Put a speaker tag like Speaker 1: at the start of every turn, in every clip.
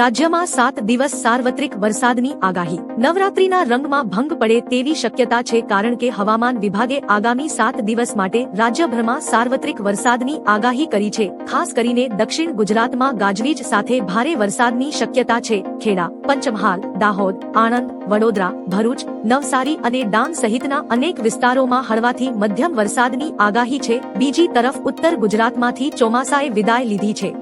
Speaker 1: રાજ્યમાં સાત દિવસ સાર્વત્રિક વરસાદની આગાહી. નવરાત્રીના રંગમાં ભંગ પડે તેવી શક્યતા છે કારણ કે હવામાન વિભાગે આગામી સાત દિવસ માટે રાજ્યભરમાં સાર્વત્રિક વરસાદની આગાહી કરી છે. ખાસ કરીને દક્ષિણ ગુજરાતમાં ગાજવીજ સાથે ભારે વરસાદની શક્યતા છે. ખેડા, પંચમહાલ, દાહોદ, આણંદ, વડોદરા, ભરૂચ, નવસારી અને ડાંગ સહિતના અનેક વિસ્તારોમાં હળવાથી મધ્યમ વરસાદની આગાહી છે. બીજી તરફ ઉત્તર ગુજરાતમાંથી ચોમાસાએ વિદાય લીધી છે.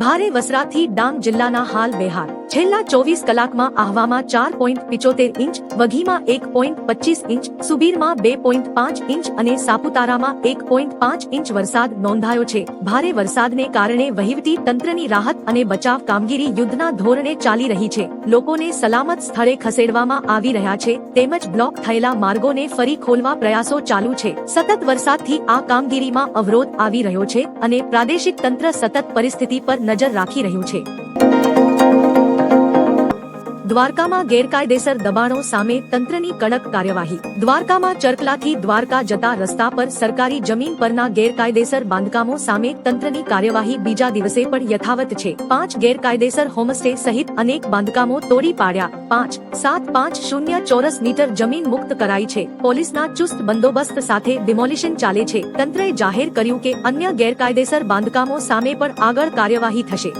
Speaker 1: ભારે વસરાથી ડાંગ જિલ્લાના હાલ બેહાલ. છેલ્લા ચોવીસ કલાકમાં આહવામાં ચાર પોઈન્ટ પિચોતેર ઇંચ, વઘીમાં એક પોઈન્ટ પચીસ ઇંચ, સુબીરમાં બે પોઈન્ટ પાંચ ઇંચ અને સાપુતારામાં એક પોઈન્ટ પાંચ ઇંચ વરસાદ નોંધાયો છે. ભારે વરસાદને કારણે વહીવટી તંત્રની રાહત અને બચાવ કામગીરી યુદ્ધના ધોરણે ચાલી રહી છે. લોકોને સલામત સ્થળે ખસેડવામાં આવી રહ્યા છે. તેમજ બ્લોક થયેલા માર્ગોને ફરી ખોલવા પ્રયાસો ચાલુ છે. સતત વરસાદથી આ કામગીરીમાં અવરોધ આવી રહ્યો છે અને પ્રાદેશિક તંત્ર સતત પરિસ્થિતિ પર નજર રાખી રહ્યું છે. દ્વારકામાં ગેરકાયદેસર દબાણો સામે તંત્રની કડક કાર્યવાહી. દ્વારકામાં ચરકલાથી દ્વારકા જતા રસ્તા પર સરકારી જમીન પરના ગેરકાયદેસર બાંધકામો સામે તંત્રની કાર્યવાહી બીજા દિવસે પણ યથાવત છે. પાંચ ગેરકાયદેસર હોમસ્ટે સહિત અનેક બાંધકામો તોડી પાડ્યા. પાંચ, સાત, પાંચ, શૂન્ય ચોરસ મીટર જમીન મુક્ત કરાઈ છે. પોલીસના ચુસ્ત બંદોબસ્ત સાથે ડિમોલિશન ચાલે છે. તંત્રએ જાહેર કર્યું કે અન્ય ગેરકાયદેસર બાંધકામો સામે પણ આગળ કાર્યવાહી થશે.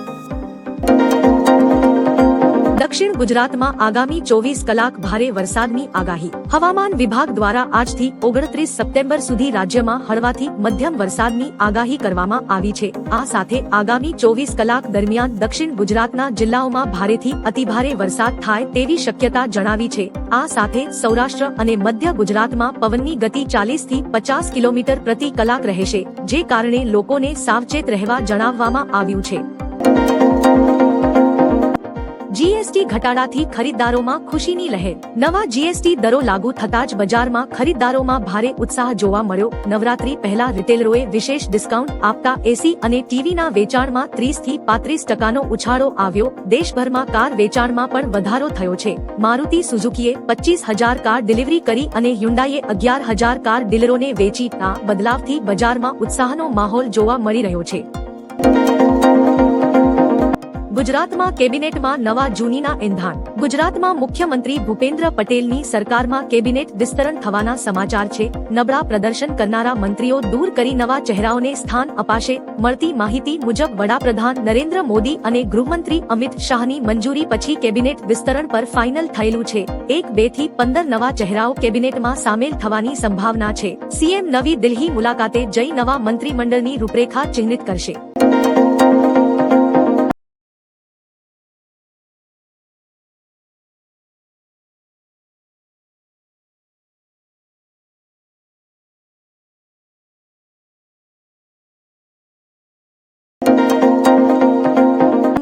Speaker 1: દક્ષિણ ગુજરાતમાં આગામી ચોવીસ કલાક ભારે વરસાદની આગાહી. હવામાન વિભાગ દ્વારા આજથી ઓગણત્રીસ સપ્ટેમ્બર સુધી રાજ્યમાં હળવાથી મધ્યમ વરસાદની આગાહી કરવામાં આવી છે. આ સાથે આગામી ચોવીસ કલાક દરમિયાન દક્ષિણ ગુજરાતના જિલ્લાઓમાં ભારેથી અતિભારે વરસાદ થાય તેવી શક્યતા જણાવી છે. આ સાથે સૌરાષ્ટ્ર અને મધ્ય ગુજરાતમાં પવનની ગતિ ચાલીસથી પચાસ કિલોમીટર પ્રતિ કલાક રહેશે, જે કારણે લોકોને સાવચેત રહેવા જણાવવામાં આવ્યું છે. જીએસટી ઘટાડાથી ખરીદદારોમાં ખુશીની લહેર. નવા જીએસટી દરો લાગુ થતા જ બજારમાં ખરીદદારોમાં ભારે ઉત્સાહ જોવા મળ્યો. નવરાત્રી પહેલા રિટેલરોએ વિશેષ ડિસ્કાઉન્ટ આપતા એસી અને ટીવીના વેચાણમાં ત્રીસથી પાંત્રીસ ટકાનો ઉછાળો આવ્યો. દેશભરમાં કાર વેચાણમાં પણ વધારો થયો છે. મારુતિ સુઝુકીએ પચીસ હજાર કાર ડિલિવરી કરી અને હ્યુન્ડાઈએ અગિયાર હજાર કાર ડીલરોને વેચી આ બદલાવથી બજારમાં ઉત્સાહનો માહોલ જોવા મળી રહ્યો છે. ગુજરાતમાં કેબિનેટમાં નવા જૂનીના એંધાણ. ગુજરાતમાં મુખ્યમંત્રી ભૂપેન્દ્ર પટેલની સરકારમાં કેબિનેટ વિસ્તરણ થવાના સમાચાર છે. નબળા પ્રદર્શન કરનારા મંત્રીઓ દૂર કરી નવા ચહેરાઓને સ્થાન અપાશે. મળતી માહિતી મુજબ વડાપ્રધાન નરેન્દ્ર મોદી અને ગૃહમંત્રી અમિત શાહની મંજૂરી પછી કેબિનેટ વિસ્તરણ પર ફાઇનલ થયેલું છે. એક બેથી પંદર નવા ચહેરાઓ કેબિનેટમાં સામેલ થવાની સંભાવના છે. સીએમ નવી દિલ્હી મુલાકાતે જઈ નવા મંત્રીમંડળની રૂપરેખા ચિહ્નિત કરશે.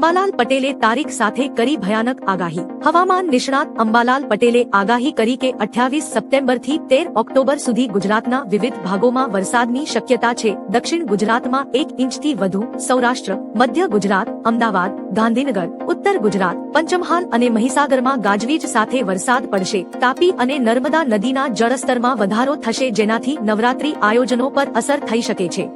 Speaker 1: અંબાલાલ પટેલે તારીખ સાથે કરી ભયાનક આગાહી. હવામાન નિષ્ણાત અંબાલાલ પટેલે આગાહી કરી કે અઠ્યાવીસ સપ્ટેમ્બરથી તેર ઓક્ટોબર સુધી ગુજરાતના વિવિધ ભાગોમાં વરસાદની શક્યતા છે. દક્ષિણ ગુજરાતમાં એક ઇંચથી વધુ સૌરાષ્ટ્ર, મધ્ય ગુજરાત, અમદાવાદ, ગાંધીનગર, ઉત્તર ગુજરાત, પંચમહાલ અને મહીસાગરમાં ગાજવીજ સાથે વરસાદ પડશે. તાપી અને નર્મદા નદીના જળસ્તરમાં વધારો થશે જેનાથી નવરાત્રી આયોજનો પર અસર થઈ શકે છે.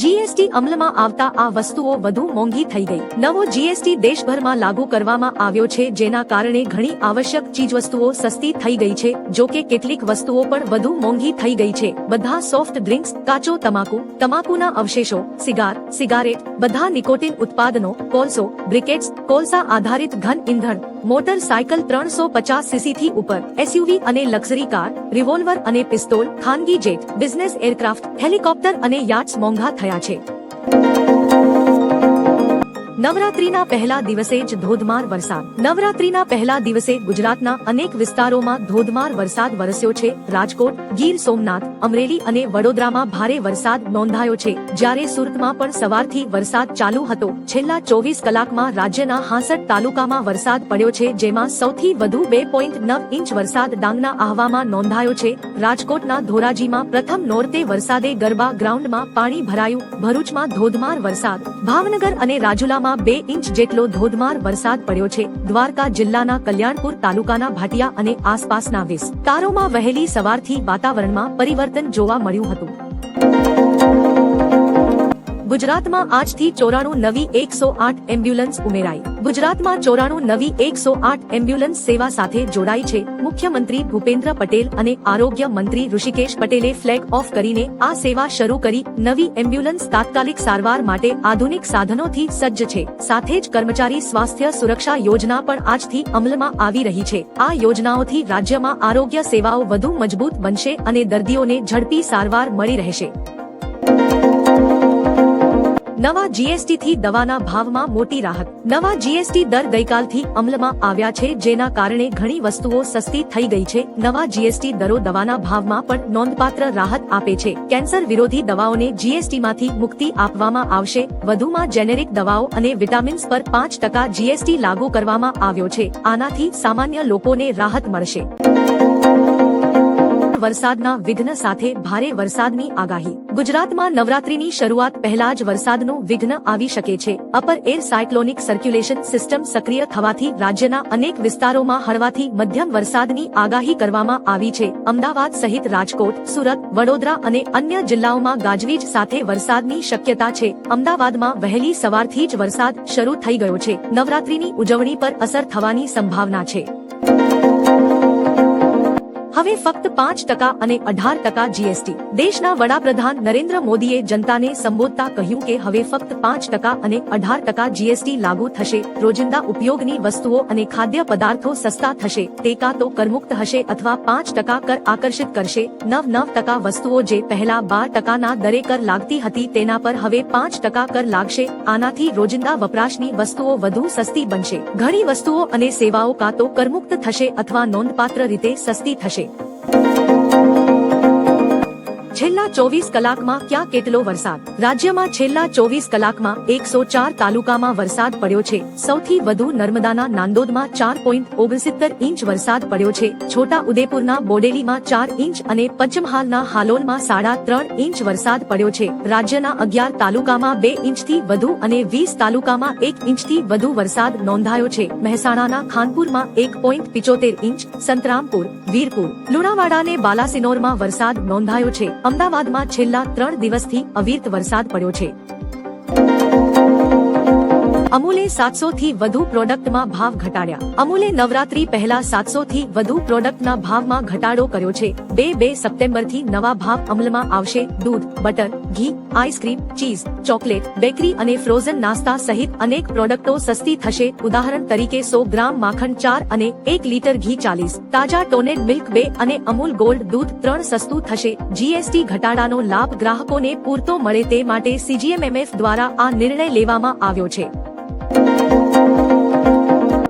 Speaker 1: જીએસટી અમલમાં આવતા આ વસ્તુઓ વધુ મોંઘી થઈ ગઈ. નવો જીએસટી દેશભરમાં લાગુ કરવામાં આવ્યો છે, જેના કારણે ઘણી આવશ્યક ચીજવસ્તુઓ સસ્તી થઈ ગઈ છે, જો કે કેટલીક વસ્તુઓ પણ વધુ મોંઘી થઈ ગઈ છે. બધા સોફ્ટ ડ્રિંક્સ, કાચો તમાકુ, તમાકુના અવશેષો, સિગાર, સિગારેટ, બધા નિકોટિન ઉત્પાદનો, કોલસો, બ્રિકેટ્સ, કોલસા આધારિત ઘન ઇંધણ મોટર સાયકલ ત્રણસો પચાસ સીસી થી ઉપર, એસયુવી અને લક્ઝરી કાર, રિવોલ્વર અને પિસ્તોલ, ખાનગી જેટ, બિઝનેસ એરક્રાફ્ટ, હેલિકોપ્ટર અને યાટ્સ મોંઘા થયા છે. નવરાત્રીના પહેલા દિવસે જ ધોધમાર વરસાદ. નવરાત્રીના પહેલા દિવસે ગુજરાતના અનેક વિસ્તારોમાં ધોધમાર વરસાદ વરસ્યો છે. રાજકોટ, ગીર સોમનાથ, અમરેલી અને વડોદરામાં ભારે વરસાદ નોંધાયો છે. જ્યારે સુરતમાં પણ સવારથી વરસાદ ચાલુ હતો. છેલ્લા ચોવીસ કલાકમાં રાજ્યના હાંસઠ તાલુકામાં વરસાદ પડ્યો છે, જેમાં સૌથી વધુ બે પોઈન્ટ નવ ઇંચ વરસાદ ડાંગના આહવામાં નોંધાયો છે. રાજકોટના ધોરાજીમાં પ્રથમ નોરતે વરસાદે ગરબા ગ્રાઉન્ડમાં પાણી ભરાયું. ભરૂચમાં ધોધમાર વરસાદ. ભાવનગર અને રાજુલામાં જિલ્લામાં બે ઇંચ જેટલો ધોધમાર વરસાદ પડ્યો છે. દ્વારકા જિલ્લાના કલ્યાણપુર તાલુકાના ભાટિયા અને આસપાસના વિસ્તારોમાં વહેલી સવારથી વાતાવરણમાં પરિવર્તન જોવા મળ્યું હતું. ગુજરાતમાં આજથી ચોરાણું નવી એકસો આઠ એમ્બ્યુલન્સ ઉમેરાઈ. ગુજરાતમાં ચોરાણું નવી એકસો આઠ એમ્બ્યુલન્સ સેવા સાથે જોડાઈ છે. મુખ્યમંત્રી ભૂપેન્દ્ર પટેલ અને આરોગ્ય મંત્રી ઋષિકેશ પટેલે ફ્લેગ ઓફ કરીને આ સેવા શરૂ કરી નવી એમ્બ્યુલન્સ તાત્કાલિક સારવાર માટે આધુનિક સાધનોથી સજ્જ છે. સાથે જ કર્મચારી સ્વાસ્થ્ય સુરક્ષા યોજના પણ આજથી અમલમાં આવી રહી છે. આ યોજનાઓથી રાજ્યમાં આરોગ્ય સેવાઓ વધુ મજબૂત બનશે અને દર્દીઓને ઝડપી સારવાર મળી રહેશે. નવા જીએસટી થી દવાના ભાવમાં મોટી રાહત. નવા જીએસટી દર ગઈકાલથી અમલમાં આવ્યા છે, જેના કારણે ઘણી વસ્તુઓ સસ્તી થઈ ગઈ છે. નવા જીએસટી દરો દવાના ભાવમાં પણ નોંધપાત્ર રાહત આપે છે. કેન્સર વિરોધી દવાઓને જીએસટી માંથી મુક્તિ આપવામાં આવશે. વધુમાં જેનેરિક દવાઓ અને વિટામિન્સ પર પાંચ ટકા જીએસટી લાગુ કરવામાં આવ્યો છે. આનાથી સામાન્ય લોકોને રાહત મળશે. વરસાદના વિઘ્ન સાથે ભારે વરસાદની આગાહી. ગુજરાતમાં નવરાત્રીની શરૂઆત પહેલા જ વરસાદનું વિઘ્ન આવી શકે છે. Upper air cyclonic circulation system સક્રિય થવાથી રાજ્યના અનેક વિસ્તારોમાં હળવાથી મધ્યમ વરસાદની આગાહી કરવામાં આવી છે. અમદાવાદ સહિત રાજકોટ, સુરત, વડોદરા અને અન્ય જિલ્લાઓમાં ગાજવીજ સાથે વરસાદની શક્યતા છે. અમદાવાદમાં વહેલી સવારથી જ વરસાદ શરૂ થઈ ગયો છે. નવરાત્રીની ઉજવણી પર અસર થવાની સંભાવના છે. હવે ફક્ત પાંચ ટકા અને અઢાર ટકા જીએસટી દેશના વડાપ્રધાન નરેન્દ્ર મોદીએ જનતાને સંબોધતા કહ્યું કે હવે ફક્ત પાંચ ટકા અને અઢાર ટકા જીએસટી લાગુ થશે, રોજિંદા ઉપયોગની વસ્તુઓ અને ખાદ્ય પદાર્થો સસ્તા થશે, તે કાં તો કરમુક્ત હશે અથવા પાંચ ટકા કર આકર્ષિત કરશે, નવ નવ ટકા વસ્તુઓ જે પહેલા બાર ટકાના દરે કર લાગતી હતી તેના પર હવે પાંચ ટકા કર લાગશે, આનાથી રોજિંદા વપરાશની વસ્તુઓ વધુ સસ્તી બનશે. ઘણી વસ્તુઓ અને સેવાઓ કાં તો કરમુક્ત થશે અથવા નોંધપાત્ર રીતે સસ્તી થશે. Bye. છેલ્લા ચોવીસ કલાકમાં ક્યાં કેટલો વરસાદ? રાજ્યમાં છેલ્લા ચોવીસ કલાકમાં એકસો ચાર તાલુકામાં વરસાદ પડ્યો છે. સૌથી વધુ નર્મદાના નાંદોદમાં ચાર પોઈન્ટ ઓગણસિત્તેર ઇંચ વરસાદ પડ્યો છે. છોટા ઉદેપુરના બોડેલીમાં ચાર ઇંચ અને પંચમહાલના હાલોલમાં સાડા ત્રણ ઇંચ વરસાદ પડ્યો છે. રાજ્યના અગિયાર તાલુકામાં બે ઇંચથી વધુ અને વીસ તાલુકામાં એક ઇંચથી વધુ વરસાદ નોંધાયો છે. મહેસાણાના ખાનપુરમાં એક પોઈન્ટ પિચોતેર ઇંચ, સંતરામપુર, વીરપુર લુણાવાડા અને બાલાસિનોરમાં વરસાદ નોંધાયો છે. અમદાવાદમાં છેલ્લા ત્રણ દિવસથી અવિરત વરસાદ પડ્યો છે. અમૂલે સાતસો થી વધુ પ્રોડક્ટમાં ભાવ ઘટાડ્યા. અમૂલે નવરાત્રી પહેલા સાતસો થી વધુ પ્રોડક્ટના ભાવમાં ઘટાડો કર્યો છે. બે બે સપ્ટેમ્બરથી નવા ભાવ અમલમાં આવશે. દૂધ, બટર, ઘી, ice cream, cheese chocolate, bakery અને ફ્રોઝન નાસ્તા સહિત અનેક પ્રોડક્ટો સસ્તી થશે. ઉદાહરણ તરીકે સો ગ્રામ માખણ ચાર અને એક લીટર ઘી ચાલીસ, તાજા ટોનેડ મિલ્ક બે અને અમૂલ ગોલ્ડ દૂધ ત્રણ સસ્તું થશે. જીએસટી ઘટાડાનો લાભ ગ્રાહકોને પૂરતો મળે તે માટે સીજીએમએમએફ દ્વારા આ નિર્ણય લેવામાં આવ્યો છે.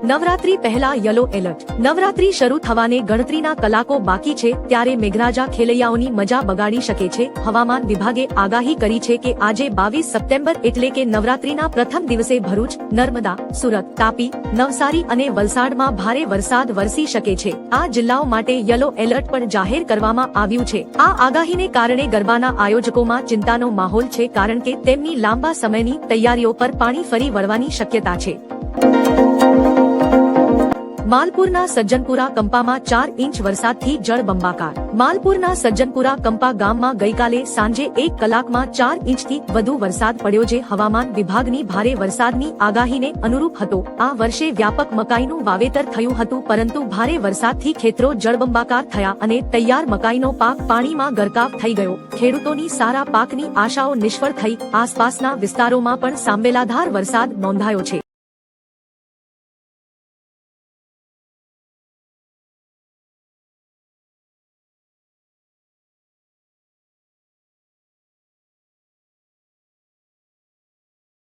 Speaker 1: નવરાત્રી પહેલા યલો એલર્ટ. નવરાત્રી શરૂ થવાને ગણતરીના કલાકો બાકી છે ત્યારે મેઘરાજા ખેલૈયાઓની મજા બગાડી શકે છે. હવામાન વિભાગે આગાહી કરી છે કે આજે બાવીસ સપ્ટેમ્બર એટલે કે નવરાત્રીના પ્રથમ દિવસે ભરૂચ, નર્મદા, સુરત, તાપી, નવસારી અને વલસાડમાં ભારે વરસાદ વરસી શકે છે. આ જિલ્લાઓ માટે યલો એલર્ટ પણ જાહેર કરવામાં આવ્યું છે. આ આગાહીને કારણે ગરબાના આયોજકોમાં ચિંતાનો માહોલ છે કારણ કે તેમની લાંબા સમયની તૈયારીઓ પર પાણી ફરી વળવાની શક્યતા છે. માલપુરના સજ્જનપુરા કંપામાં ચાર ઇંચ વરસાદથી જળબંબાકાર માલપુરના સજ્જનપુરા કંપા ગામમાં ગઈકાલે સાંજે એક કલાકમાં ચાર ઇંચથી વધુ વરસાદ પડ્યો જે હવામાન વિભાગની ભારે વરસાદની આગાહીને અનુરૂપ હતો. આ વર્ષે વ્યાપક મકાઈનું વાવેતર થયું હતું, પરંતુ ભારે વરસાદથી ખેતરો જળબંબાકાર થયા અને તૈયાર મકાઈનો પાક પાણીમાં ગરકાવ થઈ ગયો. ખેડૂતોની સારા પાકની આશાઓ નિષ્ફળ થઈ. આસપાસના વિસ્તારોમાં પણ સાંબેલાધાર વરસાદ નોંધાયો છે.